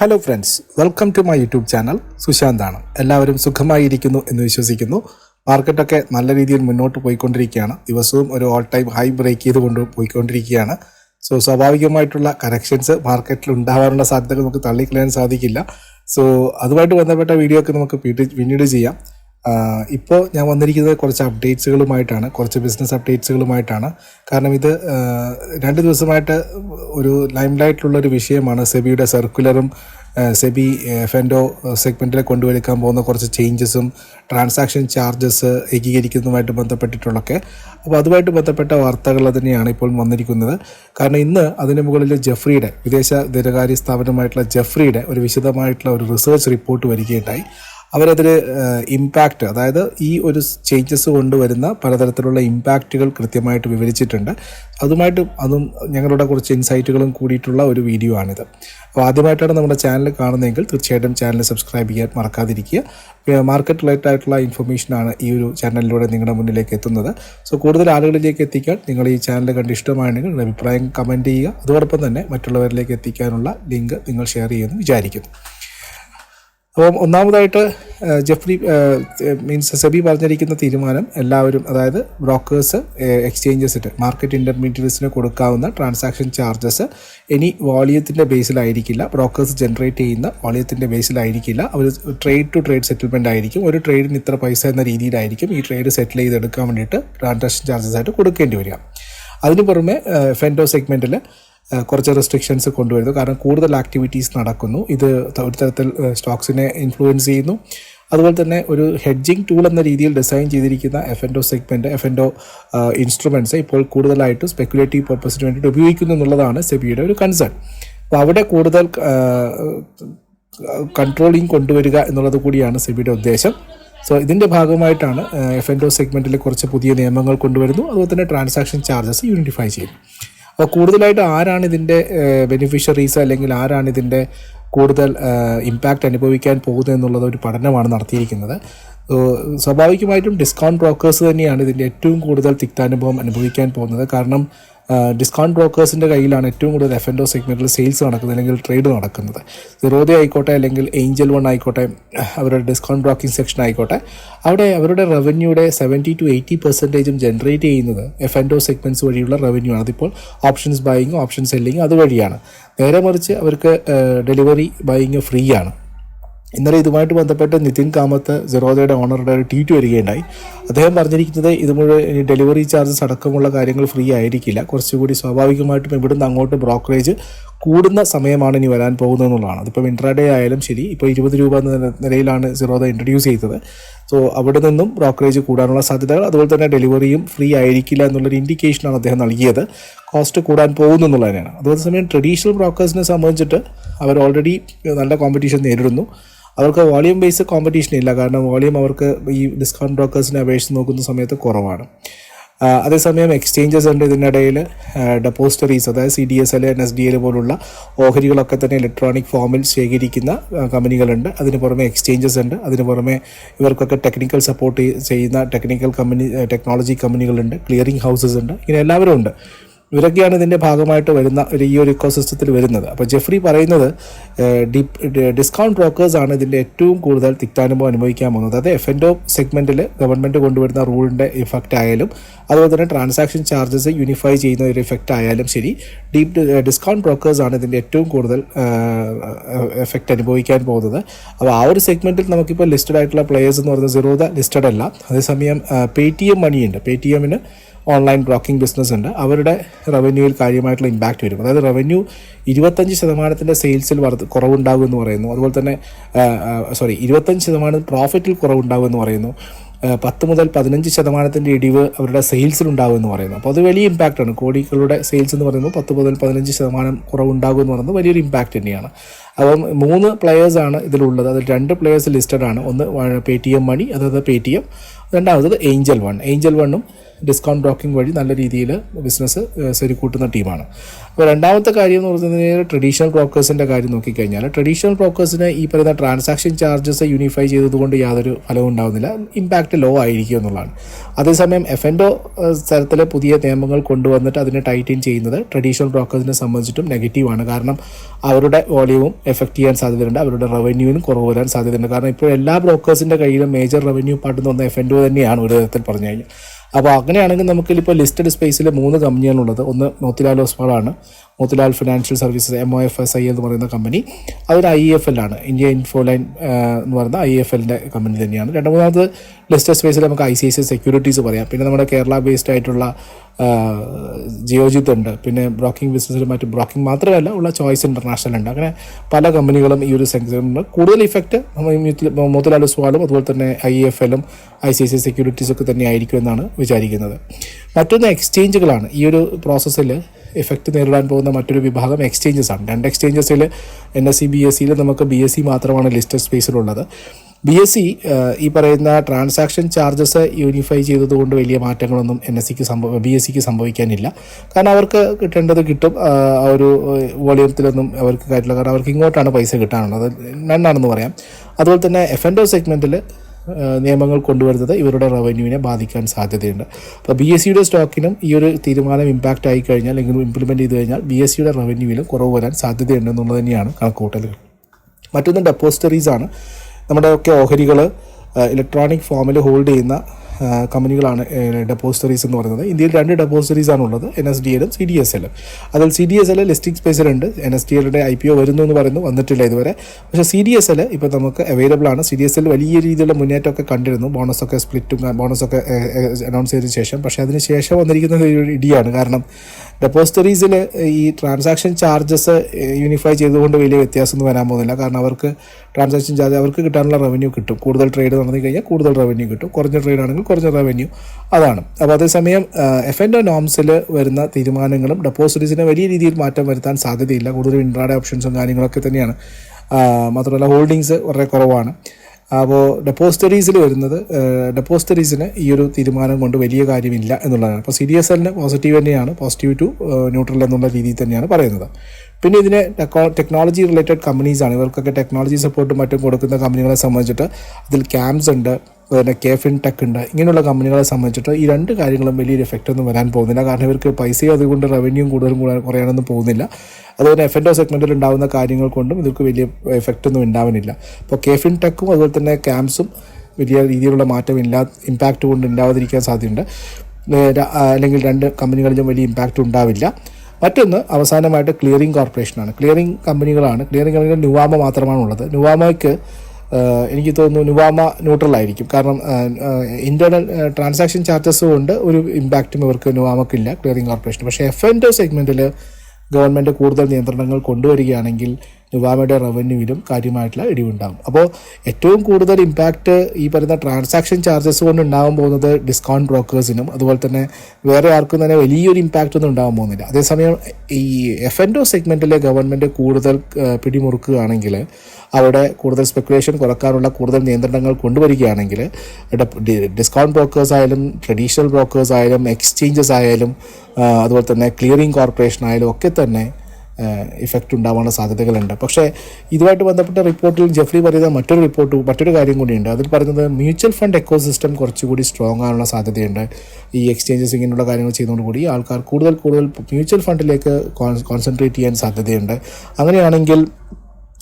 Hello friends welcome to my YouTube channel സുശാന്താണ്. എല്ലാവരും സുഖമായിരിക്കുന്നു എന്ന് വിശ്വസിക്കുന്നു. മാർക്കറ്റൊക്കെ നല്ല രീതിയിൽ മുന്നോട്ട് പോയിക്കൊണ്ടിരിക്കുകയാണ്. ദിവസവും ഒരു ഓൾ ടൈം ഹൈ ബ്രേക്ക് ചെയ്തുകൊണ്ട് പോയിക്കൊണ്ടിരിക്കുകയാണ്. സോ സ്വാഭാവികമായിട്ടുള്ള കറക്ഷൻസ് മാർക്കറ്റിൽ ഉണ്ടാകാനുള്ള സാധ്യതകൾ നമുക്ക് തള്ളിക്കളയാൻ സാധിക്കില്ല. സോ അതുമായിട്ട് ബന്ധപ്പെട്ട വീഡിയോ ഒക്കെ നമുക്ക് പിന്നീട് ചെയ്യാം. ഇപ്പോൾ ഞാൻ വന്നിരിക്കുന്നത് കുറച്ച് അപ്ഡേറ്റ്സുകളുമായിട്ടാണ് കുറച്ച് ബിസിനസ് അപ്ഡേറ്റ്സുകളുമായിട്ടാണ് കാരണം ഇത് രണ്ട് ദിവസമായിട്ട് ഒരു ലൈം ലൈറ്റിലുള്ള ഒരു വിഷയമാണ് സെബിയുടെ സർക്കുലറും സെബി ഫെൻഡോ സെഗ്മെന്റിൽ കൊണ്ടുവരുക്കാൻ പോകുന്ന കുറച്ച് ചേഞ്ചസും ട്രാൻസാക്ഷൻ ചാർജസ് ഏകീകരിക്കുന്നതുമായിട്ട് ബന്ധപ്പെട്ടിട്ടുള്ളൊക്കെ അപ്പോൾ അതുമായിട്ട് ബന്ധപ്പെട്ട വാർത്തകൾ തന്നെയാണ് ഇപ്പോൾ വന്നിരിക്കുന്നത്. കാരണം ഇന്ന് അതിന് മുകളിൽ ജെഫ്രിയുടെ വിദേശ ധനകാര്യ സ്ഥാപനമായിട്ടുള്ള ജെഫ്രിയുടെ ഒരു വിശദമായിട്ടുള്ള ഒരു റിസർച്ച് റിപ്പോർട്ട് വരികയുണ്ടായി. അവരതിൽ ഇമ്പാക്റ്റ് അതായത് ഈ ഒരു ചേഞ്ചസ് കൊണ്ടുവരുന്ന പലതരത്തിലുള്ള ഇമ്പാക്റ്റുകൾ കൃത്യമായിട്ട് വിവരിച്ചിട്ടുണ്ട്. അതുമായിട്ട് അതും ഞങ്ങളുടെ കുറച്ച് ഇൻസൈറ്റുകളും കൂടിയിട്ടുള്ള ഒരു വീഡിയോ ആണിത്. അപ്പോൾ ആദ്യമായിട്ടാണ് നമ്മുടെ ചാനൽ കാണുന്നതെങ്കിൽ തീർച്ചയായിട്ടും ചാനൽ സബ്സ്ക്രൈബ് ചെയ്യാൻ മറക്കാതിരിക്കുക. മാർക്കറ്റ് റിലേറ്റഡ് ആയിട്ടുള്ള ഇൻഫർമേഷനാണ് ഈ ഒരു ചാനലിലൂടെ നിങ്ങളുടെ മുന്നിലേക്ക് എത്തുന്നത്. സോ കൂടുതൽ ആളുകളിലേക്ക് എത്തിക്കാൻ നിങ്ങൾ ഈ ചാനൽ കണ്ട് ഇഷ്ടമാണെങ്കിൽ നിങ്ങളുടെ അഭിപ്രായം കമന്റ് ചെയ്യുക. അതോടൊപ്പം തന്നെ മറ്റുള്ളവരിലേക്ക് എത്തിക്കാനുള്ള ലിങ്ക് നിങ്ങൾ ഷെയർ ചെയ്യുമെന്ന് വിചാരിക്കുന്നു. അപ്പം ഒന്നാമതായിട്ട് ജെഫ്രി മീൻസ് സെബി പറഞ്ഞിരിക്കുന്ന തീരുമാനം എല്ലാവരും അതായത് ബ്രോക്കേഴ്സ് എക്സ്ചേഞ്ചസിന് മാർക്കറ്റ് ഇന്റർമീഡിയറ്റ്സിന് കൊടുക്കാവുന്ന ട്രാൻസാക്ഷൻ ചാർജസ് ഇനി വോളിയത്തിന്റെ ബേസിലായിരിക്കില്ല. ബ്രോക്കേഴ്സ് ജനറേറ്റ് ചെയ്യുന്ന വോളിയത്തിന്റെ ബേസിലായിരിക്കില്ല. അവർ ട്രേഡ് ടു ട്രേഡ് സെറ്റിൽമെന്റ് ആയിരിക്കും. ഒരു ട്രേഡിന് ഇത്ര പൈസ എന്ന രീതിയിലായിരിക്കും ഈ ട്രേഡ് സെറ്റിൽ ചെയ്തെടുക്കാൻ വേണ്ടിയിട്ട് ട്രാൻസാക്ഷൻ ചാർജസ് ആയിട്ട് കൊടുക്കേണ്ടി വരിക. അതിന് പുറമെ ഫെൻഡോ സെഗ്മെന്റിൽ കുറച്ച് റെസ്ട്രിക്ഷൻസ് കൊണ്ടുവരുന്നു. കാരണം കൂടുതൽ ആക്ടിവിറ്റീസ് നടക്കുന്നു. ഇത് ഒരു തരത്തിൽ സ്റ്റോക്സിനെ ഇൻഫ്ലുവൻസ് ചെയ്യുന്നു. അതുപോലെ തന്നെ ഒരു ഹെഡ്ജിങ് ടൂൾ എന്ന രീതിയിൽ ഡിസൈൻ ചെയ്തിരിക്കുന്ന F and O segment F and O instruments ഇപ്പോൾ കൂടുതലായിട്ട് സ്പെക്കുലേറ്റീവ് പർപ്പസിന് വേണ്ടിയിട്ട് ഉപയോഗിക്കുന്നു എന്നുള്ളതാണ് സെബിയുടെ ഒരു കൺസേൺ അപ്പോൾ അവിടെ കൂടുതൽ കൺട്രോളിങ് കൊണ്ടുവരിക എന്നുള്ളത് കൂടിയാണ് സെബിയുടെ ഉദ്ദേശം. സോ ഇതിന്റെ ഭാഗമായിട്ടാണ് എഫ് എൻഡോ സെഗ്മെന്റിൽ കുറച്ച് പുതിയ നിയമങ്ങൾ കൊണ്ടുവരുന്നു. അതുപോലെ തന്നെ ട്രാൻസാക്ഷൻ ചാർജസ് യൂണിഫൈ ചെയ്യുന്നു. അപ്പോൾ കൂടുതലായിട്ട് ആരാണ് ഇതിന്റെ ബെനിഫിഷ്യറീസ് അല്ലെങ്കിൽ ആരാണ് ഇതിന്റെ കൂടുതൽ ഇമ്പാക്റ്റ് അനുഭവിക്കാൻ പോകുന്നത് എന്നുള്ളത് ഒരു പഠനമാണ് നടത്തിയിരിക്കുന്നത്. സ്വാഭാവികമായിട്ടും ഡിസ്കൗണ്ട് ബ്രോക്കേഴ്സ് തന്നെയാണ് ഇതിന്റെ ഏറ്റവും കൂടുതൽ തിക്താനുഭവം അനുഭവിക്കാൻ പോകുന്നത്. കാരണം ഡിസ്കൗണ്ട് ബ്രോക്കേഴ്സിന്റെ കയ്യിലാണ് ഏറ്റവും കൂടുതൽ എഫ് എൻഡോ സെഗ്മെന്റിൽ സെയിൽസ് നടക്കുന്നത് അല്ലെങ്കിൽ ട്രേഡ് നടക്കുന്നത്. സിറോദ ആയിക്കോട്ടെ അല്ലെങ്കിൽ ഏഞ്ചൽ വൺ ആയിക്കോട്ടെ അവരുടെ ഡിസ്കൗണ്ട് ബ്രോക്കിംഗ് സെക്ഷൻ ആയിക്കോട്ടെ അവിടെ അവരുടെ റവന്യൂടെ സെവന്റി ടു എയ്റ്റി പെർസെന്റേജും ജനറേറ്റ് ചെയ്യുന്നത് എഫ് എൻഡോ സെഗ്മെന്റ്സ് വഴിയുള്ള റവന്യൂ ആണ്. അതിപ്പോൾ ഓപ്ഷൻസ് ബൈയിങ് ഓപ്ഷൻ സെല്ലിങ് അതുവഴിയാണ്. നേരെ മറിച്ച് അവർക്ക് ഡെലിവറി ബൈയിങ് ഫ്രീ ആണ്. ഇന്നലെ ഇതുമായിട്ട് ബന്ധപ്പെട്ട് നിതിൻ കാമത്ത് സിറോദയുടെ ഓണറുടെ ഒരു ട്വീറ്റ് വരികയുണ്ടായി. അദ്ദേഹം പറഞ്ഞിരിക്കുന്നത് ഇത് മുഴുവൻ ഡെലിവറി ചാർജസ് അടക്കമുള്ള കാര്യങ്ങൾ ഫ്രീ ആയിരിക്കില്ല. കുറച്ചുകൂടി സ്വാഭാവികമായിട്ടും ഇവിടുന്ന് അങ്ങോട്ട് ബ്രോക്കറേജ് കൂടുന്ന സമയമാണ് ഇനി വരാൻ പോകുന്നത് എന്നുള്ളതാണ്. അതിപ്പോൾ ഇൻട്രാഡേ ആയാലും ശരി ഇപ്പോൾ ഇരുപത് രൂപ എന്ന നിലയിലാണ് സിറോദ ഇൻട്രൊഡ്യൂസ് ചെയ്തത്. സോ അവിടെ നിന്നും ബ്രോക്കറേജ് കൂടാനുള്ള സാധ്യതകൾ അതുപോലെ തന്നെ ഡെലിവറിയും ഫ്രീ ആയിരിക്കില്ല എന്നുള്ളൊരു ഇൻഡിക്കേഷനാണ് അദ്ദേഹം നൽകിയത്. കോസ്റ്റ് കൂടാൻ പോകുന്നു എന്നുള്ളതിനാണ് അതേസമയം ട്രഡീഷണൽ ബ്രോക്കേഴ്സിനെ സംബന്ധിച്ചിട്ട് അവർ ഓൾറെഡി നല്ല കോമ്പറ്റീഷൻ നേരിടുന്നു. അവർക്ക് വോളിയം ബേസ് കോമ്പറ്റീഷൻ ഇല്ല. കാരണം വോളിയം അവർക്ക് ഈ ഡിസ്കൗണ്ട് ബ്രോക്കേഴ്സിനെ അപേക്ഷിച്ച് നോക്കുന്ന സമയത്ത് കുറവാണ്. അതേസമയം എക്സ്ചേഞ്ചസ് ഉണ്ട് ഇതിനിടയിൽ ഡെപ്പോസിറ്ററീസ് അതായത് C D S L N S D L പോലുള്ള ഓഹരികളൊക്കെ തന്നെ ഇലക്ട്രോണിക് ഫോമിൽ ശേഖരിക്കുന്ന കമ്പനികളുണ്ട്. അതിന് പുറമെ എക്സ്ചേഞ്ചസ് ഉണ്ട്. അതിന് പുറമെ ഇവർക്കൊക്കെ ടെക്നിക്കൽ സപ്പോർട്ട് ചെയ്യുന്ന ടെക്നിക്കൽ കമ്പനി ടെക്നോളജി കമ്പനികളുണ്ട് ക്ലിയറിംഗ് ഹൗസസ് ഉണ്ട്. ഇങ്ങനെ എല്ലാവരും ഉണ്ട്. ഇവരൊക്കെയാണ് ഇതിന്റെ ഭാഗമായിട്ട് വരുന്ന ഒരു ഈ ഒരു ഇക്കോസിസ്റ്റത്തിൽ വരുന്നത്. അപ്പോൾ ജെഫ്രി പറയുന്നത് ഡിസ്കൗണ്ട് ബ്രോക്കേഴ്സ് ആണ് ഇതിന്റെ ഏറ്റവും കൂടുതൽ തിക്താനുഭവം അനുഭവിക്കാൻ പോകുന്നത്. അത് എഫ് എൻഡോ സെഗ്മെന്റിൽ ഗവൺമെന്റ് കൊണ്ടുവരുന്ന റൂളിന്റെ ഇഫക്റ്റ് ആയാലും അതുപോലെ തന്നെ ട്രാൻസാക്ഷൻ ചാർജസ് യൂണിഫൈ ചെയ്യുന്ന ഒരു ഇഫക്റ്റ് ആയാലും ശരി ഡീപ് ഡിസ്കൗണ്ട് ബ്രോക്കേഴ്സ് ആണ് ഇതിന്റെ ഏറ്റവും കൂടുതൽ എഫക്റ്റ് അനുഭവിക്കാൻ പോകുന്നത്. അപ്പോൾ ആ ഒരു സെഗ്മെന്റിൽ നമുക്കിപ്പോൾ ലിസ്റ്റഡ് ആയിട്ടുള്ള പ്ലേയേഴ്സ് എന്ന് പറയുന്നത് സിറോദ ലിസ്റ്റഡ് അല്ല. അതേസമയം പേ ടി എം മണിയുണ്ട് പേ ടി എമ്മിന് ഓൺലൈൻ ബ്രോക്കിംഗ് ബിസിനസ് ഉണ്ട്. അവരുടെ റവന്യൂവിൽ കാര്യമായിട്ടുള്ള ഇമ്പാക്റ്റ് വരും. അതായത് റവന്യൂ ഇരുപത്തഞ്ച് ശതമാനത്തിന്റെ സെയിൽസിൽ വർദ്ധ കുറവുണ്ടാകും എന്ന് പറയുന്നു. അതുപോലെ തന്നെ സോറി ഇരുപത്തഞ്ച് ശതമാനം പ്രോഫിറ്റിൽ കുറവുണ്ടാകും എന്ന് പറയുന്നു. പത്ത് മുതൽ പതിനഞ്ച് ശതമാനത്തിന്റെ ഇടിവ് അവരുടെ സെയിൽസിൽ ഉണ്ടാകും എന്ന് പറയുന്നു. അപ്പോൾ അത് വലിയ ഇമ്പാക്റ്റാണ് കോടികളുടെ സെയിൽസ് എന്ന് പറയുമ്പോൾ പത്ത് മുതൽ പതിനഞ്ച് ശതമാനം കുറവുണ്ടാകും എന്ന് പറയുന്നത് വലിയൊരു ഇമ്പാക്റ്റ് തന്നെയാണ്. അപ്പം മൂന്ന് പ്ലെയേഴ്സാണ് ഇതിലുള്ളത്. അതിൽ രണ്ട് പ്ലെയേഴ്സ് ലിസ്റ്റഡ് ആണ്. ഒന്ന് പേ ടി എം മണി അതായത് പേ ടി എം രണ്ടാമത്തത് ഏഞ്ചൽ വൺ ഏഞ്ചൽ വണ്ണും ഡിസ്കൗണ്ട് ബ്രോക്കിംഗ് വഴി നല്ല രീതിയിൽ ബിസിനസ് ശരിക്കൂട്ടുന്ന ടീമാണ്. അപ്പോൾ രണ്ടാമത്തെ കാര്യം എന്ന് പറഞ്ഞാൽ ട്രഡീഷണൽ ബ്രോക്കേഴ്സിന്റെ കാര്യം നോക്കിക്കഴിഞ്ഞാൽ ട്രഡീഷണൽ ബ്രോക്കേഴ്സിന് ഈ പറയുന്ന ട്രാൻസാക്ഷൻ ചാർജസ് യൂണിഫൈ ചെയ്തതുകൊണ്ട് യാതൊരു ഫലവും ഉണ്ടാകുന്നില്ല ഇമ്പാക്റ്റ് ലോ ആയിരിക്കും എന്നുള്ളതാണ്. അതേസമയം എഫ് എൻഡോ തരത്തിലെ പുതിയ നിയമങ്ങൾ കൊണ്ടുവന്നിട്ട് അതിനെ ടൈറ്റൻ ചെയ്യുന്നത് ട്രഡീഷണൽ ബ്രോക്കേഴ്സിനെ സംബന്ധിച്ചിട്ടും നെഗറ്റീവാണ് കാരണം അവരുടെ വോളിയവും എഫക്റ്റ് ചെയ്യാൻ സാധ്യതയുണ്ട്. അവരുടെ റവന്യൂവിനും കുറവ് വരാൻ സാധ്യതയുണ്ട്. കാരണം ഇപ്പോൾ എല്ലാ ബ്രോക്കേഴ്സിന്റെ കയ്യിലും മേജർ റവന്യൂ പാട്ടുന്ന പറഞ്ഞാൽ എഫ് എൻഡോ തന്നെയാണ് ഒരു തരത്തിൽ പറഞ്ഞു കഴിഞ്ഞാൽ. അപ്പോൾ അങ്ങനെയാണെങ്കിൽ നമുക്ക് ഇപ്പോൾ ലിസ്റ്റഡ് സ്പേസിൽ മൂന്ന് കമ്പനിയാണുള്ളത്. ഒന്ന് Motilal ഒസ്മാളാണ് Motilal financial services M O F S I എന്ന് പറയുന്ന കമ്പനി. അതൊരു ഐ എഫ് എൽ ആണ്. ഇന്ത്യ ഇൻഫോലൈൻ എന്ന് പറയുന്ന ഐ എഫ് എല്ലിന്റെ കമ്പനി തന്നെയാണ്. രണ്ടാമത് ലിസ്റ്റഡ് സ്പേസിൽ നമുക്ക് I C I C securities പറയാം. പിന്നെ നമ്മുടെ കേരള ബേസ്ഡ് ആയിട്ടുള്ള ജിയോജിത്ത് ഉണ്ട്. പിന്നെ ബ്രോക്കിംഗ് ബിസിനസ്സിൽ മറ്റ് ബ്രോക്കിംഗ് മാത്രമല്ല ഉള്ള ചോയ്സ് ഇന്റർനാഷണൽ ഉണ്ട്. അങ്ങനെ പല കമ്പനികളും ഈ ഒരു സെക്ടറിൽ കൂടുതൽ ഇഫക്റ്റ് മോത്തിലാൽ സ്വാളും അതുപോലെ തന്നെ ഐ എഫ് എല്ലും I C I C securities ഒക്കെ തന്നെ ആയിരിക്കും എന്നാണ് വിചാരിക്കുന്നത്. മറ്റൊന്ന് എക്സ്ചേഞ്ചുകളാണ് ഈ ഒരു പ്രോസസ്സിൽ എഫക്റ്റ് നേരിടാൻ പോകുന്ന മറ്റൊരു വിഭാഗം എക്സ്ചേഞ്ചസ് ആണ്. രണ്ട് എക്സ്ചേഞ്ചസിൽ N S C B S സിയിൽ നമുക്ക് ബി എസ് സി മാത്രമാണ് ലിസ്റ്റഡ് സ്പേസിലുള്ളത് ബി എസ് സി ഈ പറയുന്ന ട്രാൻസാക്ഷൻ ചാർജസ് യൂണിഫൈ ചെയ്തതുകൊണ്ട് വലിയ മാറ്റങ്ങളൊന്നും എൻ എസ് സിക്ക് സംഭവ ബി എസ് സിക്ക് സംഭവിക്കാനില്ല. കാരണം അവർക്ക് കിട്ടേണ്ടത് കിട്ടും ആ ഒരു വോളിയത്തിലൊന്നും അവർക്ക് കാര്യമില്ല. കാരണം അവർക്ക് ഇങ്ങോട്ടാണ് പൈസ കിട്ടാനുള്ളത്. നണ്ണാണെന്ന് പറയാം. അതുപോലെ തന്നെ എഫ് എൻ ഡോ സെഗ്മെന്റിൽ നിയമങ്ങൾ കൊണ്ടുവരുന്നത് ഇവരുടെ റവന്യൂവിനെ ബാധിക്കാൻ സാധ്യതയുണ്ട്. അപ്പോൾ ബി എസ് സിയുടെ സ്റ്റോക്കിനും ഈ ഒരു തീരുമാനം ഇമ്പാക്റ്റ് ആയി കഴിഞ്ഞാൽ അല്ലെങ്കിൽ ഇംപ്ലിമെന്റ് ചെയ്ത് കഴിഞ്ഞാൽ ബി എസ് സിയുടെ റവന്യൂവിലും കുറവ് വരാൻ സാധ്യതയുണ്ടെന്നുള്ളത് തന്നെയാണ് കണക്കുകൂട്ടലുകൾ. മറ്റൊന്ന് ഡെപ്പോസിറ്ററീസ് ആണ്. നമ്മുടെ ഒക്കെ ഓഹരികൾ ഇലക്ട്രോണിക് ഫോമിൽ ഹോൾഡ് ചെയ്യുന്ന കമ്പനികളാണ് ഡെപ്പോസിറ്ററീസ് എന്ന് പറയുന്നത്. ഇന്ത്യയിൽ രണ്ട് ഡെപ്പോസിറ്ററീസ് ഉള്ളത് എൻ എസ് ഡി എല്ലും സി ഡി എസ് എല്ലും അതിൽ C D S L listing സ്പേസിലുണ്ട് N S D എല്ലിന്റെ ഐ പി ഒ വരുന്നു എന്ന് പറയുന്നു വന്നിട്ടില്ല ഇതുവരെ. പക്ഷേ സി ഡി എസ് എൽ ഇപ്പോൾ നമുക്ക് അവൈലബിൾ ആണ്. സി ഡി എസ് എൽ വലിയ രീതിയിലുള്ള മുന്നേറ്റമൊക്കെ കണ്ടിരുന്നു. ബോണസൊക്കെ സ്പ്ലിറ്റും ബോണസൊക്കെ അനൗൺസ് ചെയ്തതിന് ശേഷം. പക്ഷേ അതിന് ശേഷം വന്നിരിക്കുന്നത് ഒരു ഇടിയാണ്. കാരണം ഡെപ്പോസിറ്ററീസിൽ ഈ ട്രാൻസാക്ഷൻ ചാർജസ് യൂണിഫൈ ചെയ്തുകൊണ്ട് വലിയ വ്യത്യാസമൊന്നും വരാൻ പോകുന്നില്ല. കാരണം അവർക്ക് ട്രാൻസാക്ഷൻ ചാർജ് അവർക്ക് കിട്ടാനുള്ള റവന്യൂ കിട്ടും. കൂടുതൽ ട്രേഡ് നടന്നു കഴിഞ്ഞാൽ കൂടുതൽ റവന്യൂ കിട്ടും. കുറഞ്ഞ ട്രേഡ് ആണെങ്കിൽ കുറഞ്ഞ റവന്യൂ അതാണ്. അപ്പോൾ അതേസമയം എഫ് എന്റെ നോംസിൽ വരുന്ന തീരുമാനങ്ങളും ഡെപ്പോസിറ്റീസിന് വലിയ രീതിയിൽ മാറ്റം വരുത്താൻ സാധ്യതയില്ല. കൂടുതൽ ഇൻട്രാഡേ ഓപ്ഷൻസും കാര്യങ്ങളൊക്കെ തന്നെയാണ്. മാത്രമല്ല ഹോൾഡിങ്സ് വളരെ കുറവാണ്. അപ്പോൾ ഡെപ്പോസിറ്ററീസിൽ വരുന്നത് ഡെപ്പോസിറ്ററീസിന് ഈ ഒരു തീരുമാനം കൊണ്ട് വലിയ കാര്യമില്ല എന്നുള്ളതാണ്. അപ്പോൾ സി ഡി എസ് എല്ലിന് പോസിറ്റീവ് തന്നെയാണ് പോസിറ്റീവ് ടു ന്യൂട്രൽ എന്നുള്ള രീതിയിൽ തന്നെയാണ് പറയുന്നത്. പിന്നെ ഇതിന് ടെക്നോളജി റിലേറ്റഡ് കമ്പനീസാണ് ഇവർക്കൊക്കെ ടെക്നോളജി സപ്പോർട്ടും മറ്റും കൊടുക്കുന്ന കമ്പനികളെ സംബന്ധിച്ചിട്ട് അതിൽ ക്യാമ്പ്സ് ഉണ്ട്. അതുപോലെ കെ ഫിൻടെക് ഉണ്ട്. ഇങ്ങനെയുള്ള കമ്പനികളെ സംബന്ധിച്ചിട്ട് ഈ രണ്ട് കാര്യങ്ങളും വലിയൊരു എഫക്റ്റ് ഒന്നും വരാൻ പോകുന്നില്ല. കാരണം ഇവർക്ക് പൈസയും അതുകൊണ്ട് റവന്യൂ കൂടുതലും കൂടാൻ കുറയാനൊന്നും പോകുന്നില്ല. അതുപോലെ എഫ് എൻ ഒ സെഗ്മെന്റിൽ ഉണ്ടാകുന്ന കാര്യങ്ങൾ കൊണ്ടും ഇവർക്ക് വലിയ എഫക്റ്റ് ഒന്നും ഉണ്ടാവുന്നില്ല അപ്പോൾ കെ ഫിൻടെക്കും അതുപോലെ തന്നെ ക്യാംസും വലിയ രീതിയിലുള്ള മാറ്റം ഇല്ലാ ഇമ്പാക്റ്റ് കൊണ്ട് ഉണ്ടാവാതിരിക്കാൻ സാധ്യതയുണ്ട്. അല്ലെങ്കിൽ രണ്ട് കമ്പനികളിലും വലിയ ഇമ്പാക്റ്റ് ഉണ്ടാവില്ല. മറ്റൊന്ന് അവസാനമായിട്ട് ക്ലിയറിംഗ് കോർപ്പറേഷനാണ് ക്ലിയറിംഗ് കമ്പനികളാണ്. ക്ലിയറിംഗ് കമ്പനികൾ നുവാമ മാത്രമാണുള്ളത്. നുവാമയ്ക്ക് ഏഹ് എനിക്ക് തോന്നുന്നു നുവാമ ന്യൂട്രൽ ആയിരിക്കും. കാരണം ഇന്റേണൽ ട്രാൻസാക്ഷൻ ചാർജസ് കൊണ്ട് ഒരു ഇമ്പാക്റ്റും ഇവർക്ക് നുവാമക്കില്ല ക്ലിയറിംഗ് കോർപ്പറേഷൻ പക്ഷേ എഫ് എൻ സെഗ്മെന്റിൽ ഗവൺമെന്റ് കൂടുതൽ നിയന്ത്രണങ്ങൾ കൊണ്ടുവരികയാണെങ്കിൽ നുവാമയുടെ റവന്യൂവിലും കാര്യമായിട്ടുള്ള ഇടിവുണ്ടാകും. അപ്പോൾ ഏറ്റവും കൂടുതൽ ഇമ്പാക്റ്റ് ഈ പറയുന്ന ട്രാൻസാക്ഷൻ ചാർജസ് കൊണ്ട് ഉണ്ടാകാൻ പോകുന്നത് ഡിസ്കൗണ്ട് ബ്രോക്കേഴ്സിനും അതുപോലെ തന്നെ വേറെ ആർക്കും തന്നെ വലിയൊരു ഇമ്പാക്റ്റ് ഒന്നും ഉണ്ടാകാൻ പോകുന്നില്ല. അതേസമയം ഈ എഫ് എൻ ഡോ സെഗ്മെന്റിലെ ഗവൺമെന്റ് കൂടുതൽ പിടിമുറുക്കുകയാണെങ്കിൽ അവിടെ കൂടുതൽ സ്പെക്കുലേഷൻ കുറക്കാനുള്ള കൂടുതൽ നിയന്ത്രണങ്ങൾ കൊണ്ടുവരികയാണെങ്കിൽ ഡിസ്കൗണ്ട് ബ്രോക്കേഴ്സ് ആയാലും ട്രഡീഷണൽ ബ്രോക്കേഴ്സ് ആയാലും എക്സ്ചേഞ്ചസ് ആയാലും അതുപോലെ തന്നെ ക്ലിയറിംഗ് കോർപ്പറേഷൻ ആയാലും ഒക്കെ തന്നെ ഇഫക്റ്റ് ഉണ്ടാവാനുള്ള സാധ്യതകളുണ്ട്. പക്ഷേ ഇതുമായിട്ട് ബന്ധപ്പെട്ട റിപ്പോർട്ടിൽ ജെഫ്രി പറയുന്ന മറ്റൊരു റിപ്പോർട്ട് മറ്റൊരു കാര്യം കൂടിയുണ്ട്. അതിൽ പറയുന്നത് മ്യൂച്വൽ ഫണ്ട് എക്കോ സിസ്റ്റം കുറച്ചുകൂടി സ്ട്രോങ് ആകാനുള്ള സാധ്യതയുണ്ട്. ഈ എക്സ്ചേഞ്ചസ് ഇങ്ങനെയുള്ള കാര്യങ്ങൾ ചെയ്യുന്നതോടുകൂടി ആൾക്കാർ കൂടുതൽ കൂടുതൽ മ്യൂച്വൽ ഫണ്ടിലേക്ക് കോൺസെൻട്രേറ്റ് ചെയ്യാൻ സാധ്യതയുണ്ട്. അങ്ങനെയാണെങ്കിൽ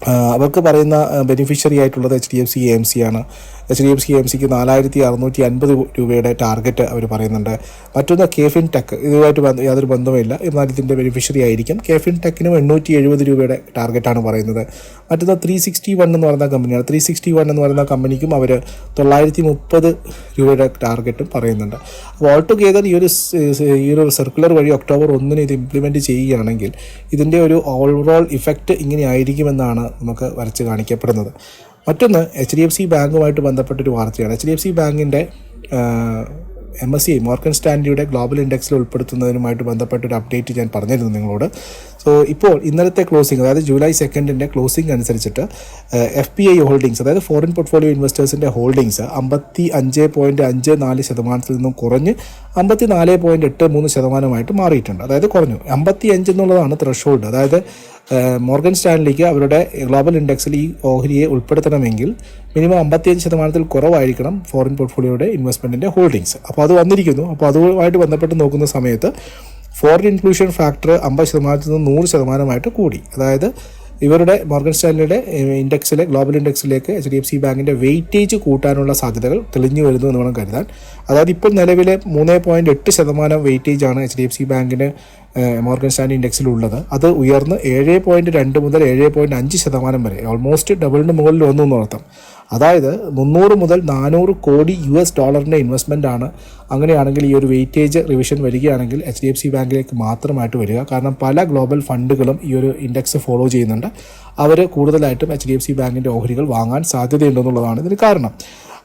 അവർക്ക് പറയുന്ന ബെനിഫിഷ്യറി ആയിട്ടുള്ളത് H D F C A M C ആണ്. H D F C M സിക്ക് നാലായിരത്തി അറുന്നൂറ്റി അൻപത് രൂപയുടെ ടാർഗറ്റ് അവർ പറയുന്നുണ്ട്. മറ്റൊന്ന് കേഫിൻ ടെക്. ഇതുമായിട്ട് ബന്ധ യാതൊരു ബന്ധവുമില്ല. എന്നാൽ ഇതിന്റെ ബെനിഫിഷ്യറി ആയിരിക്കും. കേഫിൻ ടെക്കിനും എണ്ണൂറ്റി എഴുപത് രൂപയുടെ ടാർഗറ്റാണ് പറയുന്നത്. മറ്റൊന്ന് ത്രീ സിക്സ്റ്റി വൺ എന്ന് പറയുന്ന കമ്പനിയാണ്. ത്രീ സിക്സ്റ്റി വൺ എന്ന് പറയുന്ന കമ്പനിക്കും അവർ തൊള്ളായിരത്തി മുപ്പത് രൂപയുടെ ടാർഗറ്റും പറയുന്നുണ്ട്. അപ്പോൾ ഓൾ ടുഗെദർ ഈ ഒരു ഈ ഒരു സർക്കുലർ വഴി ഒക്ടോബർ ഒന്നിന് ഇത് ഇംപ്ലിമെന്റ് ചെയ്യുകയാണെങ്കിൽ ഇതിന്റെ ഒരു ഓവറോൾ ഇഫക്റ്റ് ഇങ്ങനെ ആയിരിക്കുമെന്നാണ് നമുക്ക് വരച്ച് കാണിക്കപ്പെടുന്നത്. മറ്റൊന്ന് എച്ച് ഡി എഫ് സി ബാങ്കുമായിട്ട് ബന്ധപ്പെട്ടൊരു വാർത്തയാണ്. എച്ച് ഡി എഫ് സി ബാങ്കിന്റെ എം എസ് സി മോർക്കൻ സ്റ്റാൻഡിയുടെ ഗ്ലോബൽ ഇൻഡെക്സിൽ ഉൾപ്പെടുത്തുന്നതിനുമായിട്ട് ബന്ധപ്പെട്ടൊരു അപ്ഡേറ്റ് ഞാൻ പറഞ്ഞിരുന്നു നിങ്ങളോട്. സോ ഇപ്പോൾ ഇന്നലത്തെ ക്ലോസിംഗ് അതായത് ജൂലൈ സെക്കൻഡിന്റെ ക്ലോസിംഗ് അനുസരിച്ചിട്ട് എഫ് പി ഐ ഹോൾഡിംഗ്സ് അതായത് ഫോറിൻ പോർട്ട്ഫോളിയോ ഇൻവെസ്റ്റേഴ്സിന്റെ ഹോൾഡിംഗ്സ് അമ്പത്തി അഞ്ച് പോയിന്റ് അഞ്ച് നാല് ശതമാനത്തിൽ നിന്നും കുറഞ്ഞ് അമ്പത്തി നാല് പോയിന്റ് എട്ട് മൂന്ന് ശതമാനമായിട്ട് മാറിയിട്ടുണ്ട്. അതായത് കുറഞ്ഞു. അമ്പത്തി അഞ്ച് എന്നുള്ളതാണ് ത്രഷോൾഡ് അതായത് മോർഗൻ സ്റ്റാൻലിക്ക് അവരുടെ ഗ്ലോബൽ ഇൻഡെക്സിൽ ഈ ഓഹരിയെ ഉൾപ്പെടുത്തണമെങ്കിൽ മിനിമം അമ്പത്തിയഞ്ച് ശതമാനത്തിൽ കുറവായിരിക്കണം ഫോറിൻ പോർട്ട്ഫോളിയോയുടെ ഇൻവെസ്റ്റ്മെന്റിന്റെ ഹോൾഡിങ്സ് അപ്പോൾ അത് വന്നിരിക്കുന്നു. അപ്പോൾ അതുമായിട്ട് ബന്ധപ്പെട്ട് നോക്കുന്ന സമയത്ത് ഫോറിൻ ഇൻക്ലൂഷൻ ഫാക്ടർ അമ്പത് ശതമാനത്തിൽ നിന്ന് നൂറ് ശതമാനമായിട്ട് കൂടി. അതായത് ഇവരുടെ മോർഗൻ സ്റ്റാൻലിയുടെ ഇൻഡെക്സിലെ ഗ്ലോബൽ ഇൻഡെക്സിലേക്ക് എച്ച് ഡി എഫ് സി ബാങ്കിന്റെ വെയിറ്റേജ് കൂട്ടാനുള്ള സാധ്യതകൾ തെളിഞ്ഞു വരുന്നു എന്ന് വേണം കരുതാൻ. അതായത് ഇപ്പോൾ നിലവിലെ മൂന്ന് പോയിന്റ് എട്ട് ശതമാനം വെയിറ്റേജ് ആണ് എച്ച് ഡി എഫ് സി ബാങ്കിന് മോർഗൻ സ്റ്റാൻലി ഇൻഡെക്സിലുള്ളത്. അത് ഉയർന്ന് ഏഴ് പോയിന്റ് രണ്ട് മുതൽ ഏഴ് പോയിന്റ് അഞ്ച് ശതമാനം വരെ ഓൾമോസ്റ്റ് ഡബിളിന് മുകളിൽ എന്ന് അർത്ഥം അതായത് മുന്നൂറ് മുതൽ നാനൂറ് കോടി യു എസ് ഡോളറിന്റെ ഇൻവെസ്റ്റ്മെന്റ് ആണ്. അങ്ങനെയാണെങ്കിൽ ഈ ഒരു വെയിറ്റേജ് റിവിഷൻ വരികയാണെങ്കിൽ എച്ച് ഡി എഫ് സി ബാങ്കിലേക്ക് മാത്രമായിട്ട് വരിക. കാരണം പല ഗ്ലോബൽ ഫണ്ടുകളും ഈ ഒരു ഇൻഡെക്സ് ഫോളോ ചെയ്യുന്നുണ്ട്. അവർ കൂടുതലായിട്ടും എച്ച് ഡി എഫ് സി ബാങ്കിന്റെ ഓഹരികൾ വാങ്ങാൻ സാധ്യതയുണ്ടെന്നുള്ളതാണ് ഇതിന് കാരണം.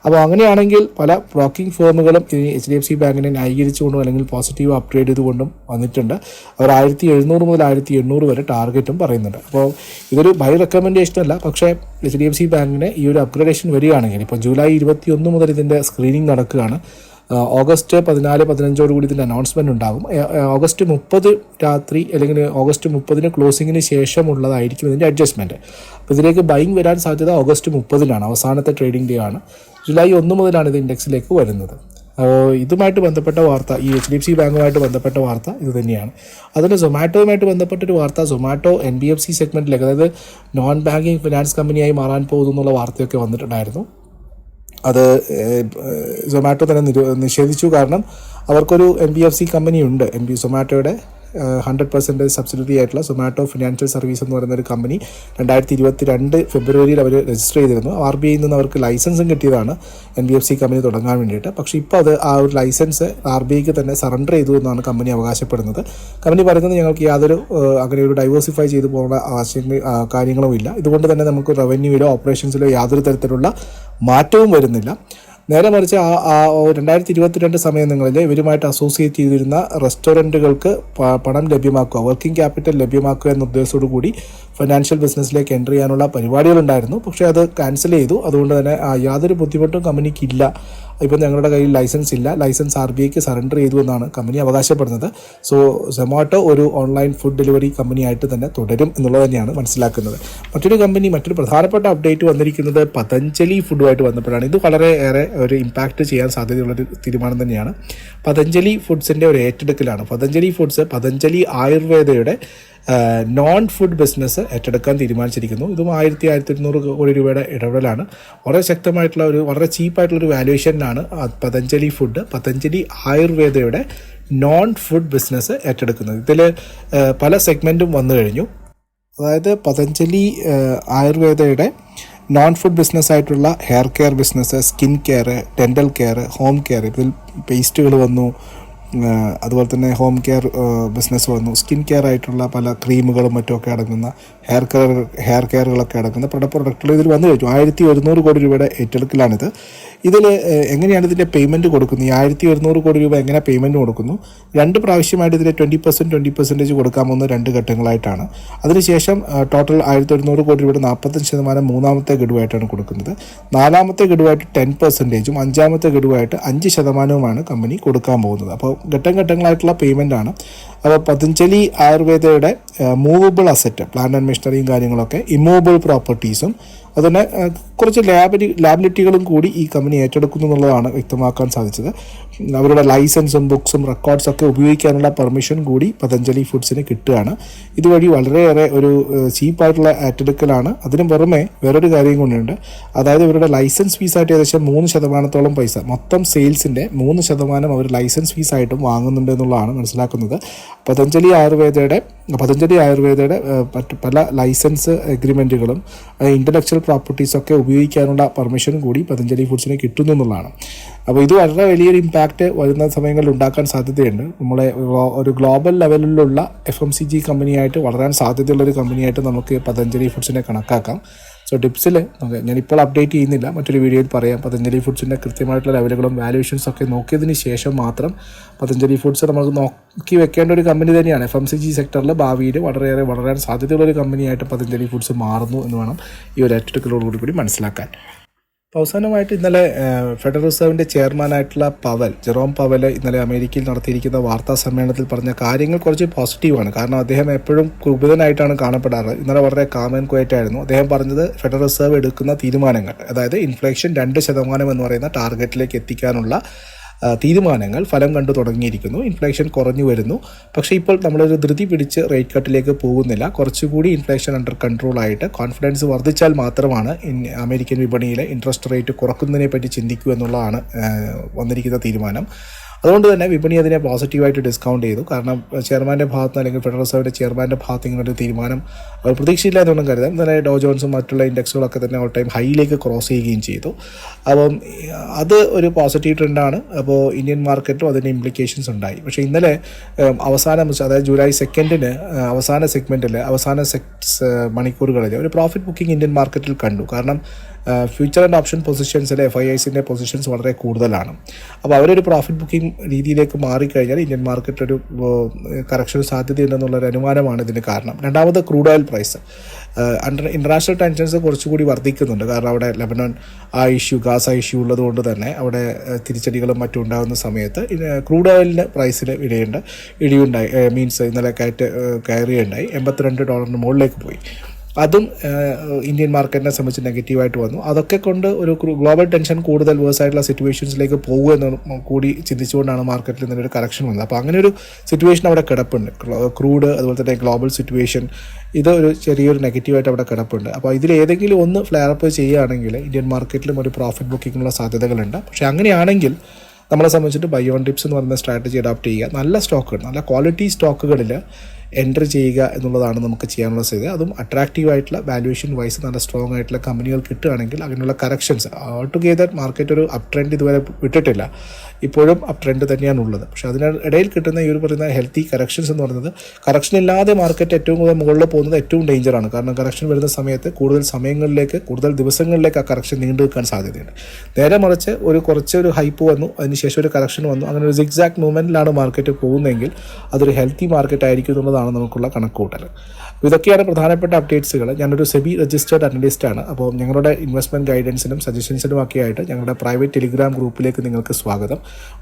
അപ്പോൾ അങ്ങനെയാണെങ്കിൽ പല ബ്രോക്കിംഗ് ഫേമുകളും ഈ എച്ച് ഡി എഫ് സി ബാങ്കിനെ ന്യായീകരിച്ചുകൊണ്ടും അല്ലെങ്കിൽ പോസിറ്റീവ് അപ്ഗ്രേഡ് ചെയ്തുകൊണ്ടും വന്നിട്ടുണ്ട്. അവർ ആയിരത്തി എഴുന്നൂറ് മുതൽ ആയിരത്തി എണ്ണൂറ് വരെ ടാർഗറ്റും പറയുന്നുണ്ട്. അപ്പോൾ ഇതൊരു ബൈ റെക്കമെൻഡേഷൻ അല്ല. പക്ഷേ എച്ച് ഡി എഫ് സി ബാങ്കിന് ഈ ഒരു അപ്ഗ്രേഡേഷൻ വരികയാണെങ്കിൽ ഇപ്പോൾ ജൂലൈ ഇരുപത്തി ഒന്ന് മുതൽ ഇതിന്റെ സ്ക്രീനിങ് നടക്കുകയാണ്. ഓഗസ്റ്റ് പതിനാല് പതിനഞ്ചോട് കൂടി ഇതിന്റെ അനൗൺസ്മെന്റ് ഉണ്ടാകും ഓഗസ്റ്റ് മുപ്പത് രാത്രി അല്ലെങ്കിൽ ഓഗസ്റ്റ് മുപ്പതിന് ക്ലോസിങ്ങിന് ശേഷമുള്ളതായിരിക്കും ഇതിന്റെ അഡ്ജസ്റ്റ്മെന്റ് അപ്പോൾ ഇതിലേക്ക് ബൈങ് വരാൻ സാധ്യത ഓഗസ്റ്റ് മുപ്പതിനാണ് അവസാനത്തെ ട്രേഡിംഗ് ഡേ ആണ്. ജൂലൈ ഒന്ന് മുതലാണ് ഇത് ഇൻഡെക്സിലേക്ക് വരുന്നത്. അപ്പോൾ ഇതുമായിട്ട് ബന്ധപ്പെട്ട വാർത്ത ഈ എച്ച് ഡി എഫ് സി ബാങ്കുമായിട്ട് ബന്ധപ്പെട്ട വാർത്ത ഇത് തന്നെയാണ്. അതിന് സൊമാറ്റോയുമായിട്ട് ബന്ധപ്പെട്ടൊരു വാർത്ത Zomato N B F C സെഗ്മെന്റിലേക്ക് അതായത് നോൺ ബാങ്കിങ് ഫിനാൻസ് കമ്പനിയായി മാറാൻ പോകുന്നു എന്നുള്ള വാർത്തയൊക്കെ വന്നിട്ടുണ്ടായിരുന്നു. അത് സൊമാറ്റോ തന്നെ നിഷേധിച്ചു. കാരണം അവർക്കൊരു N B F C company ഉണ്ട് ബി സൊമാറ്റോയുടെ ഹൺഡ്രഡ് പെർസെന്റേജ് സബ്സിഡറി ആയിട്ടുള്ള സൊമാറ്റോ ഫിനാൻഷ്യൽ സർവീസ് എന്ന് പറയുന്ന ഒരു കമ്പനി രണ്ടായിരത്തി ഇരുപത്തി രണ്ട് ഫെബ്രുവരിയിൽ അവർ രജിസ്റ്റർ ചെയ്തിരുന്നു ആർ ബി ഐയിൽ നിന്ന് അവർക്ക് ലൈസൻസും കിട്ടിയതാണ് N B F C company തുടങ്ങാൻ വേണ്ടിയിട്ട്. പക്ഷേ ഇപ്പോൾ അത് ആ ഒരു ലൈസൻസ് ആർ ബി ഐക്ക് തന്നെ സറണ്ടർ ചെയ്തു എന്നാണ് കമ്പനി അവകാശപ്പെടുന്നത്. കമ്പനി പറയുന്നത് ഞങ്ങൾക്ക് യാതൊരു അങ്ങനെ ഒരു ഡൈവേഴ്സിഫൈ ചെയ്തു പോകുന്ന ആശയങ്ങൾ ആ, കാര്യങ്ങളും ഇല്ല. ഇതുകൊണ്ട് തന്നെ നമുക്ക് റവന്യൂയിലോ ഓപ്പറേഷൻസിലോ യാതൊരു തരത്തിലുള്ള മാറ്റവും വരുന്നില്ല. നേരെ മറിച്ച് ആ രണ്ടായിരത്തി ഇരുപത്തിരണ്ട് സമയങ്ങളിൽ ഇവരുമായിട്ട് അസോസിയേറ്റ് ചെയ്തിരുന്ന റെസ്റ്റോറന്റുകൾക്ക് പണം ലഭ്യമാക്കുക വർക്കിംഗ് ക്യാപിറ്റൽ ലഭ്യമാക്കുക എന്ന ഉദ്ദേശത്തോടു കൂടി ഫിനാൻഷ്യൽ ബിസിനസ്സിലേക്ക് എന്റർ ചെയ്യാനുള്ള പരിപാടികളുണ്ടായിരുന്നു. പക്ഷേ അത് ക്യാൻസൽ ചെയ്തു. അതുകൊണ്ട് തന്നെ യാതൊരു ബുദ്ധിമുട്ടും കമ്പനിക്ക് ഇല്ല ഇപ്പം ഞങ്ങളുടെ കയ്യിൽ ലൈസൻസ് ഇല്ല. ലൈസൻസ് ആർ ബി ഐക്ക് സറണ്ടർ ചെയ്തു എന്നാണ് കമ്പനി അവകാശപ്പെടുന്നത്. സോ സൊമാറ്റോ ഒരു ഓൺലൈൻ ഫുഡ് ഡെലിവറി കമ്പനിയായിട്ട് തന്നെ തുടരും എന്നുള്ളത് തന്നെയാണ് മനസ്സിലാക്കുന്നത്. മറ്റൊരു കമ്പനി മറ്റൊരു പ്രധാനപ്പെട്ട അപ്ഡേറ്റ് വന്നിരിക്കുന്നത് പതഞ്ജലി ഫുഡുമായിട്ട് വന്നപ്പോഴാണ്. ഇത് വളരെ ഏറെ ഒരു ഇമ്പാക്റ്റ് ചെയ്യാൻ സാധ്യതയുള്ള ഒരു തീരുമാനം തന്നെയാണ്. പതഞ്ജലി ഫുഡ്സിന്റെ ഒരു ഏറ്റെടുക്കലാണ്. പതഞ്ജലി ഫുഡ്സ് പതഞ്ജലി ആയുർവേദയുടെ നോൺ ഫുഡ് ബിസിനസ് ഏറ്റെടുക്കാൻ തീരുമാനിച്ചിരിക്കുന്നു. ഇതും ആയിരത്തി ആയിരത്തി ഇരുന്നൂറ് കോടി രൂപയുടെ ഇടപെടലാണ്. വളരെ ശക്തമായിട്ടുള്ള ഒരു വളരെ ചീപ്പായിട്ടുള്ള ഒരു വാല്യുവേഷനിലാണ് പതഞ്ജലി ഫുഡ് പതഞ്ജലി ആയുർവേദയുടെ നോൺ ഫുഡ് ബിസിനസ് ഏറ്റെടുക്കുന്നത്. ഇതിൽ പല സെഗ്മെന്റും വന്നു കഴിഞ്ഞു. അതായത് പതഞ്ജലി ആയുർവേദയുടെ നോൺ ഫുഡ് ബിസിനസ് ആയിട്ടുള്ള hair care business skin care dental care home care ഇതിൽ പേസ്റ്റുകൾ വന്നു. അതുപോലെ തന്നെ ഹോം കെയർ ബിസിനസ് വന്നു. സ്കിൻ കെയർ ആയിട്ടുള്ള പല ക്രീമുകളും മറ്റുമൊക്കെ അടങ്ങുന്ന ഹെയർ കെയർ ഹെയർ കെയറുകളൊക്കെ അടങ്ങുന്ന പല പ്രൊഡക്റ്റുകൾ ഇതിൽ വന്നു കഴിഞ്ഞു. ആയിരത്തി ഒരുന്നൂറ് കോടി രൂപയുടെ ഏറ്റെടുക്കലാണിത്. ഇതിൽ എങ്ങനെയാണ് ഇതിന്റെ പേയ്മെന്റ് കൊടുക്കുന്നത്? ഈ ആയിരത്തി ഒരുന്നൂറ് കോടി രൂപ എങ്ങനെ പേയ്മെന്റ് കൊടുക്കുന്നു? രണ്ട് പ്രാവശ്യമായിട്ട് ഇതിൽ ട്വന്റി പെർസെന്റ് ട്വന്റി പെർസെന്റേജ് കൊടുക്കാമെന്ന് രണ്ട് ഘട്ടങ്ങളായിട്ടാണ്. അതിനുശേഷം ടോട്ടൽ ആയിരത്തി ഒരുന്നൂറ് കോടി രൂപയുടെ നാൽപ്പത്തഞ്ച് ശതമാനം മൂന്നാമത്തെ ഗഡുവായിട്ടാണ് കൊടുക്കുന്നത്. നാലാമത്തെ ഗഡുവായിട്ട് ടെൻ പെർസെന്റേജും അഞ്ചാമത്തെ ഗഡുവായിട്ട് അഞ്ച് ശതമാനവുമാണ് കമ്പനി കൊടുക്കാൻ പോകുന്നത്. അപ്പോൾ ഘട്ടം ഘട്ടങ്ങളായിട്ടുള്ള പേയ്മെന്റ് ആണ്. അപ്പോൾ പതഞ്ജലി ആയുർവേദയുടെ മൂവബിൾ അസറ്റ് പ്ലാന്റ് ആൻഡ് മെഷീനറിയും കാര്യങ്ങളൊക്കെ ഇമൂവബിൾ പ്രോപ്പർട്ടീസും അതുതന്നെ കുറച്ച് ലാബിലി ലാബിലിറ്റികളും കൂടി ഈ കമ്പനി ഏറ്റെടുക്കുന്നു എന്നുള്ളതാണ് വ്യക്തമാക്കാൻ സാധിച്ചത്. അവരുടെ ലൈസൻസും ബുക്സും റെക്കോർഡ്സ് ഒക്കെ ഉപയോഗിക്കാനുള്ള പെർമിഷൻ കൂടി പതഞ്ജലി ഫുഡ്സിന് കിട്ടുകയാണ്. ഇതുവഴി വളരെയേറെ ഒരു ചീപ്പായിട്ടുള്ള ഏറ്റെടുക്കലാണ്. അതിന് പുറമെ വേറൊരു കാര്യം കൊണ്ടുണ്ട് അതായത് ഇവരുടെ ലൈസൻസ് ഫീസായിട്ട് ഏകദേശം മൂന്ന് ശതമാനത്തോളം പൈസ മൊത്തം സെയിൽസിന്റെ മൂന്ന് ശതമാനം അവർ ലൈസൻസ് ഫീസായിട്ടും വാങ്ങുന്നുണ്ട് എന്നുള്ളതാണ് മനസ്സിലാക്കുന്നത്. പതഞ്ജലി ആയുർവേദയുടെ പതഞ്ജലി ആയുർവേദയുടെ പല ലൈസൻസ് എഗ്രിമെന്റുകളും ഇന്റലക്ച്വൽ പ്രോപ്പർട്ടീസ് ഒക്കെ ഉപയോഗിക്കാനുള്ള പെർമിഷൻ കൂടി പതഞ്ജലി ഫുഡ്സിന് കിട്ടുന്നു എന്നുള്ളതാണ്. അപ്പോൾ ഇത് വളരെ വലിയൊരു ഇമ്പാക്റ്റ് വരുന്ന സമയങ്ങളിൽ ഉണ്ടാക്കാൻ സാധ്യതയുണ്ട്. നമ്മളെ ഒരു ഗ്ലോബൽ ലെവലിലുള്ള എഫ് എം സി ജി കമ്പനിയായിട്ട് വളരാൻ സാധ്യതയുള്ളൊരു കമ്പനിയായിട്ട് നമുക്ക് പതഞ്ജലി ഫുഡ്സിനെ കണക്കാക്കാം. സോ ടിപ്സിൽ ഞാനിപ്പോൾ അപ്ഡേറ്റ് ചെയ്യുന്നില്ല മറ്റൊരു വീഡിയോയിൽ പറയാം. പതഞ്ജലി ഫുഡ്സിന്റെ കൃത്യമായിട്ടുള്ള ലെവലുകളും വാല്യൂഷൻസ് ഒക്കെ നോക്കിയതിന് ശേഷം മാത്രം പതഞ്ജലി ഫുഡ്സ് നമുക്ക് നോക്കി വെക്കേണ്ട ഒരു കമ്പനി തന്നെയാണ്. എഫ് എം സി ജി സെക്ടറിൽ ഭാവിയിൽ വളരെയേറെ വളരാൻ സാധ്യതയുള്ള ഒരു കമ്പനിയായിട്ട് പതഞ്ജലി ഫുഡ്സ് മാറുന്നു എന്ന് വേണം ഈ ഒരു ഏറ്റെടുക്കലോടുകൂടി കൂടി മനസ്സിലാക്കാൻ. അവസാനമായിട്ട് ഇന്നലെ ഫെഡറൽ റിസർവിന്റെ ചെയർമാനായിട്ടുള്ള പവൽ ജെറോം പവൽ ഇന്നലെ അമേരിക്കയിൽ നടത്തിയിരിക്കുന്ന വാർത്താ സമ്മേളനത്തിൽ പറഞ്ഞ കാര്യങ്ങൾ കുറച്ച് പോസിറ്റീവാണ്. കാരണം അദ്ദേഹം എപ്പോഴും കുപിതനായിട്ടാണ് കാണപ്പെടാറ്. ഇന്നലെ വളരെ കാമൻ ആയിരുന്നു. അദ്ദേഹം പറഞ്ഞത് ഫെഡറൽ റിസർവ് എടുക്കുന്ന തീരുമാനങ്ങൾ അതായത് ഇൻഫ്ലേഷൻ രണ്ട് ശതമാനം എന്ന് പറയുന്ന ടാർഗറ്റിലേക്ക് എത്തിക്കാനുള്ള തീരുമാനങ്ങൾ ഫലം കണ്ടു തുടങ്ങിയിരിക്കുന്നു. ഇൻഫ്ലേഷൻ കുറഞ്ഞു വരുന്നു. പക്ഷേ ഇപ്പോൾ നമ്മളൊരു ധൃതി പിടിച്ച് റേറ്റ് കട്ടിലേക്ക് പോകുന്നില്ല. കുറച്ചുകൂടി ഇൻഫ്ലേഷൻ അണ്ടർ കൺട്രോൾ ആയിട്ട് കോൺഫിഡൻസ് വർദ്ധിച്ചാൽ മാത്രമാണ് അമേരിക്കൻ വിപണിയിലെ ഇൻട്രസ്റ്റ് റേറ്റ് കുറക്കുന്നതിനെ പറ്റി ചിന്തിക്കൂ എന്നുള്ളതാണ് വന്നിരിക്കുന്ന തീരുമാനം. അതുകൊണ്ട് തന്നെ വിപണി അതിനെ പോസിറ്റീവായിട്ട് ഡിസ്കൗണ്ട് ചെയ്തു. കാരണം ചെയർമാന്റെ ഭാഗത്ത് അല്ലെങ്കിൽ ഫെഡറൽ റിസർവിന്റെ ചെയർമാന്റെ ഭാഗത്ത് ഇങ്ങനെ ഒരു തീരുമാനം അവർ പ്രതീക്ഷയില്ല എന്നുള്ളത് കരുതാം. ഇന്നലെ ഡോ ജോൺസും മറ്റുള്ള ഇൻഡെക്സുകളൊക്കെ തന്നെ ഓൾ ടൈം ഹൈയിലേക്ക് ക്രോസ് ചെയ്യുകയും ചെയ്തു. അപ്പം അത് ഒരു പോസിറ്റീവ് ട്രെൻഡാണ് അപ്പോൾ ഇന്ത്യൻ മാർക്കറ്റും അതിന്റെ ഇംപ്ലിക്കേഷൻസ് ഉണ്ടായി. പക്ഷേ ഇന്നലെ അവസാനം അവസാന അതായത് ജൂലൈ സെക്കൻഡിന് അവസാന സെഗ്മെന്റിൽ അവസാന സെക്സ് മണിക്കൂറുകളിൽ ഒരു പ്രോഫിറ്റ് ബുക്കിംഗ് ഇന്ത്യൻ മാർക്കറ്റിൽ കണ്ടു. കാരണം ഫ്യൂച്ചർ ആൻഡ് ഓപ്ഷൻ പൊസിഷൻസിലെ എഫ് ഐ ഐസിന്റെ പൊസിഷൻസ് വളരെ കൂടുതലാണ്. അപ്പോൾ അവരൊരു പ്രോഫിറ്റ് ബുക്കിംഗ് രീതിയിലേക്ക് മാറിക്കഴിഞ്ഞാൽ ഇന്ത്യൻ മാർക്കറ്റ് ഒരു കറക്ഷൻ സാധ്യതയുണ്ടെന്നുള്ളൊരു അനുമാനമാണ് ഇതിന് കാരണം. രണ്ടാമത് crude oil price under international tensions കുറച്ചുകൂടി വർദ്ധിക്കുന്നുണ്ട്. കാരണം അവിടെ ലെബനോൺ ആ ഇഷ്യൂ ഗാസ ഇഷ്യൂ ഉള്ളതുകൊണ്ട് തന്നെ അവിടെ തിരിച്ചടികളും മറ്റും ഉണ്ടാകുന്ന സമയത്ത് ക്രൂഡ് ഓയിലിന്റെ പ്രൈസിൽ ഇടിയുണ്ട് ഇടിയുണ്ടായി മീൻസ് ഇന്നലെ കയറ്റ് കയറിയുണ്ടായി. എൺപത്തിരണ്ട് ഡോളറിന് മുകളിലേക്ക് പോയി. അതും ഇന്ത്യൻ മാർക്കറ്റിനെ സംബന്ധിച്ച് നെഗറ്റീവായിട്ട് വന്നു. അതൊക്കെ കൊണ്ട് ഒരു ഗ്ലോബൽ ടെൻഷൻ കൂടുതൽ വേഴ്സ് ആയിട്ടുള്ള സിറ്റുവേഷൻസിലേക്ക് പോകുക എന്ന് കൂടി ചിന്തിച്ചുകൊണ്ടാണ് മാർക്കറ്റിൽ നിന്നൊരു കറക്ഷൻ വന്നത്. അപ്പോൾ അങ്ങനെ ഒരു സിറ്റുവേഷൻ അവിടെ കിടപ്പുണ്ട്. ക്രൂഡ് അതുപോലെ തന്നെ ഗ്ലോബൽ സിറ്റുവേഷൻ ഇത് ഒരു ചെറിയൊരു നെഗറ്റീവായിട്ട് അവിടെ കിടപ്പുണ്ട്. അപ്പോൾ ഇതിൽ ഏതെങ്കിലും ഒന്ന് ഫ്ലെയർ അപ്പ് ചെയ്യുകയാണെങ്കിൽ ഇന്ത്യൻ മാർക്കറ്റിലും ഒരു പ്രോഫിറ്റ് ബുക്കിങ്ങിനുള്ള സാധ്യതകളുണ്ട്. പക്ഷേ അങ്ങനെയാണെങ്കിൽ നമ്മളെ സംബന്ധിച്ചിട്ട് ബയോൺ ടിപ്സ് എന്ന് പറയുന്ന സ്ട്രാറ്റജി അഡോപ്റ്റ് ചെയ്യുക. നല്ല സ്റ്റോക്കുകൾ നല്ല ക്വാളിറ്റി സ്റ്റോക്കുകളിൽ എന്റർ ചെയ്യുക എന്നുള്ളതാണ് നമുക്ക് ചെയ്യാനുള്ള സാധ്യത അതും അട്രാക്റ്റീവ് ആയിട്ടുള്ള വാല്യുവേഷൻ വൈസ് നല്ല സ്ട്രോങ് ആയിട്ടുള്ള കമ്പനികൾ കിട്ടുകയാണെങ്കിൽ അങ്ങനെയുള്ള കറക്ഷൻസ് ഓൾ ടുഗെദർ മാർക്കറ്റ് ഒരു അപ് ട്രെൻഡ് ഇതുവരെ വിട്ടിട്ടില്ല. ഇപ്പോഴും അപ് ട്രെൻഡ് തന്നെയാണ് ഉള്ളത് പക്ഷേ അതിനിടയിൽ കിട്ടുന്ന ഈ ഒരു പറയുന്ന ഹെൽത്തി കറക്ഷൻസ് എന്ന് പറയുന്നത് കറക്ഷൻ ഇല്ലാതെ മാർക്കറ്റ് ഏറ്റവും കൂടുതൽ മുകളിൽ പോകുന്നത് ഏറ്റവും ഡേഞ്ചറാണ് കാരണം കറക്ഷൻ വരുന്ന സമയത്ത് കൂടുതൽ സമയങ്ങളിലേക്ക് കൂടുതൽ ദിവസങ്ങളിലേക്ക് ആ കറക്ഷൻ നീണ്ടു നിൽക്കാൻ സാധ്യതയുണ്ട്. നേരെ മറിച്ച് ഒരു കുറച്ച് ഒരു ഹൈപ്പ് വന്നു അതിനുശേഷം ഒരു കറക്ഷൻ വന്നു അങ്ങനെ ഒരു സിക്സാക്ട് മൂവ്മെന്റിലാണ് മാർക്കറ്റ് പോകുന്നതെങ്കിൽ അതൊരു ഹെൽത്തി മാർക്കറ്റ് ആയിരിക്കും എന്നുള്ളതാണ് നമുക്കുള്ള കണക്കുകൂട്ടൽ. ഇതൊക്കെയാണ് പ്രധാനപ്പെട്ട അപ്ഡേറ്റ്സുകൾ ഞാനൊരു സെബി രജിസ്റ്റേർഡ് അനലിസ്റ്റ് ആണ്. അപ്പോൾ ഞങ്ങളുടെ ഇൻവെസ്റ്റ്മെന്റ് ഗൈഡൻസിനും സജഷൻസിനും ഒക്കെ ആയിട്ട് ഞങ്ങളുടെ പ്രൈവറ്റ് ടെലിഗ്രാം ഗ്രൂപ്പിലേക്ക് നിങ്ങൾക്ക് സ്വാഗതം.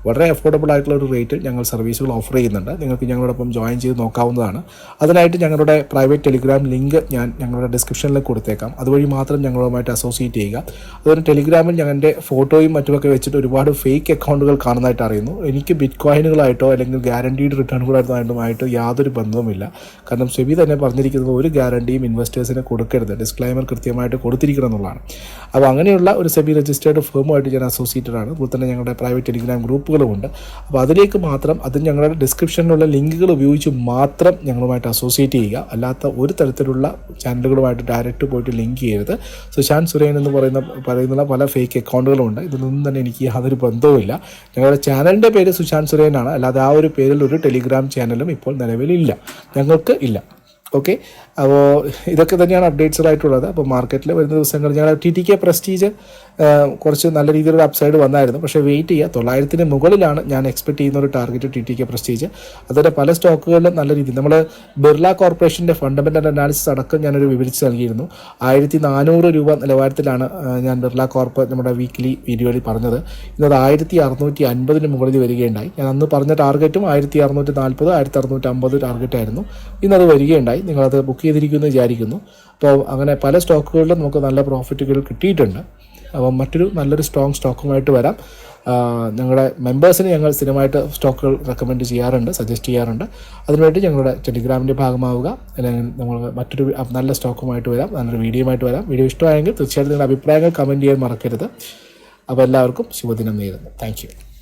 വളരെ അഫോർഡബിൾ ആയിട്ടുള്ള ഒരു റേറ്റിൽ ഞങ്ങൾ സർവീസുകൾ ഓഫർ ചെയ്യുന്നുണ്ട്. നിങ്ങൾക്ക് ഞങ്ങളോടൊപ്പം ജോയിൻ ചെയ്ത് നോക്കാവുന്നതാണ്. അതിനായിട്ട് ഞങ്ങളുടെ പ്രൈവറ്റ് ടെലിഗ്രാം ലിങ്ക് ഞാൻ ഞങ്ങളുടെ ഡിസ്ക്രിപ്ഷനിൽ കൊടുത്തേക്കാം. അതുവഴി മാത്രം ഞങ്ങളുമായിട്ട് അസോസിയേറ്റ് ചെയ്യുക. അതുപോലെ ടെലിഗ്രാമിൽ ഞങ്ങളുടെ ഫോട്ടോയും മറ്റുമൊക്കെ വെച്ചിട്ട് ഒരുപാട് ഫേക്ക് അക്കൗണ്ടുകൾ കാണുന്നതായിട്ട് അറിയുന്നു. എനിക്ക് ബിറ്റ് കോയിനുകളായിട്ടോ അല്ലെങ്കിൽ ഗ്യാരണ്ടീഡ് റിട്ടേണുകളായിട്ടോ യാതൊരു ബന്ധവുമില്ല കാരണം സെബി തന്നെ പറഞ്ഞിരിക്കുന്നത് ഒരു ഗ്യാരണ്ടിയും ഇൻവെസ്റ്റേഴ്സിന് കൊടുക്കരുത്. ഡിസ്ക്ലൈമർ കൃത്യമായിട്ട് കൊടുത്തിരിക്കണം എന്നുള്ളതാണ്. അപ്പോൾ അങ്ങനെയുള്ള ഒരു സെബി രജിസ്റ്റേർഡ് ഫേമുമായിട്ട് ഞാൻ അസോസിയേറ്റഡ് ആണ്. അതുപോലെ തന്നെ ഞങ്ങളുടെ പ്രൈവറ്റ് ടെലിഗ്രാം ഗ്രൂപ്പുകളുമുണ്ട് അപ്പോൾ അതിലേക്ക് മാത്രം അത് ഞങ്ങളുടെ ഡിസ്ക്രിപ്ഷനിലുള്ള ലിങ്കുകൾ ഉപയോഗിച്ച് മാത്രം ഞങ്ങളുമായിട്ട് അസോസിയേറ്റ് ചെയ്യുക. അല്ലാത്ത ഒരു തരത്തിലുള്ള ചാനലുകളുമായിട്ട് ഡയറക്റ്റ് പോയിട്ട് ലിങ്ക് ചെയ്യരുത്. സുശാന്ത് സുരേൻ എന്ന് പറയുന്ന പറയുന്ന പല ഫേക്ക് അക്കൗണ്ടുകളുണ്ട് ഇതിലൊന്നും തന്നെ എനിക്ക് യാതൊരു ബന്ധവുമില്ല. ഞങ്ങളുടെ ചാനലിന്റെ പേര് സുശാന്ത് സുരേനാണ് അല്ലാതെ ആ ഒരു പേരിൽ ഒരു ടെലിഗ്രാം ചാനലും ഇപ്പോൾ നിലവിലില്ല. ഞങ്ങൾക്ക് ഇല്ല. ഓക്കെ അപ്പോൾ ഇതൊക്കെ തന്നെയാണ് അപ്ഡേറ്റ്സുകളായിട്ടുള്ളത് അപ്പോൾ മാർക്കറ്റിൽ വരുന്ന ദിവസങ്ങൾ ഞങ്ങൾ ടി ടി കെ പ്രസ്റ്റീജ് കുറച്ച് നല്ല രീതിയിലുള്ള അപ്സൈഡ് വന്നായിരുന്നു. പക്ഷേ വെയിറ്റ് ചെയ്യുക തൊള്ളായിരത്തിന് മുകളിലാണ് ഞാൻ എക്സ്പെക്ട് ചെയ്യുന്ന ഒരു target T T K Prestige അതുപോലെ പല സ്റ്റോക്കുകളിലും നല്ല രീതിയിൽ നമ്മൾ ബിർള കോർപ്പറേഷന്റെ ഫണ്ടമെന്റൽ അനാലിസിസ് അടക്കം ഞാനൊരു വിവരിച്ച് നൽകിയിരുന്നു. ആയിരത്തി നാനൂറ് രൂപ നിലവാരത്തിലാണ് ഞാൻ ബിർള കോർപ്പ് നമ്മുടെ വീക്ക്ലി വീഡിയോയിൽ പറഞ്ഞത്. ഇന്നത് ആയിരത്തി അറുന്നൂറ്റി അൻപതിന് മുകളിൽ വരികയുണ്ടായി. ഞാൻ അന്ന് പറഞ്ഞ ടാർഗറ്റും ആയിരത്തി അറുന്നൂറ്റി നാൽപ്പത് ആയിരത്തി അറുന്നൂറ്റി അമ്പത് ടാർഗറ്റായിരുന്നു ഇന്നത് വരികയുണ്ടായി. നിങ്ങളത് ബുക്ക് ചെയ്തിരിക്കുമെന്ന് വിചാരിക്കുന്നു. അപ്പോൾ അങ്ങനെ പല സ്റ്റോക്കുകളിലും നമുക്ക് നല്ല പ്രോഫിറ്റുകൾ കിട്ടിയിട്ടുണ്ട്. അപ്പോൾ മറ്റൊരു നല്ലൊരു സ്ട്രോങ് സ്റ്റോക്കുമായിട്ട് വരാം. ഞങ്ങളുടെ മെമ്പേഴ്സിന് ഞങ്ങൾ സ്ഥിരമായിട്ട് സ്റ്റോക്കുകൾ റെക്കമെൻഡ് ചെയ്യാറുണ്ട് സജസ്റ്റ് ചെയ്യാറുണ്ട്. അതിനുവേണ്ടി ഞങ്ങളുടെ ടെലിഗ്രാമിന്റെ ഭാഗമാവുക. അല്ലെങ്കിൽ നമ്മൾ മറ്റൊരു നല്ല സ്റ്റോക്കുമായിട്ട് വരാം നല്ലൊരു വീഡിയോയുമായിട്ട് വരാം. വീഡിയോ ഇഷ്ടമായെങ്കിൽ തീർച്ചയായിട്ടും നിങ്ങളുടെ അഭിപ്രായങ്ങൾ കമന്റ് ചെയ്യാൻ മറക്കരുത്. അപ്പോൾ എല്ലാവർക്കും ശുഭദിനം നേരുന്നു. താങ്ക്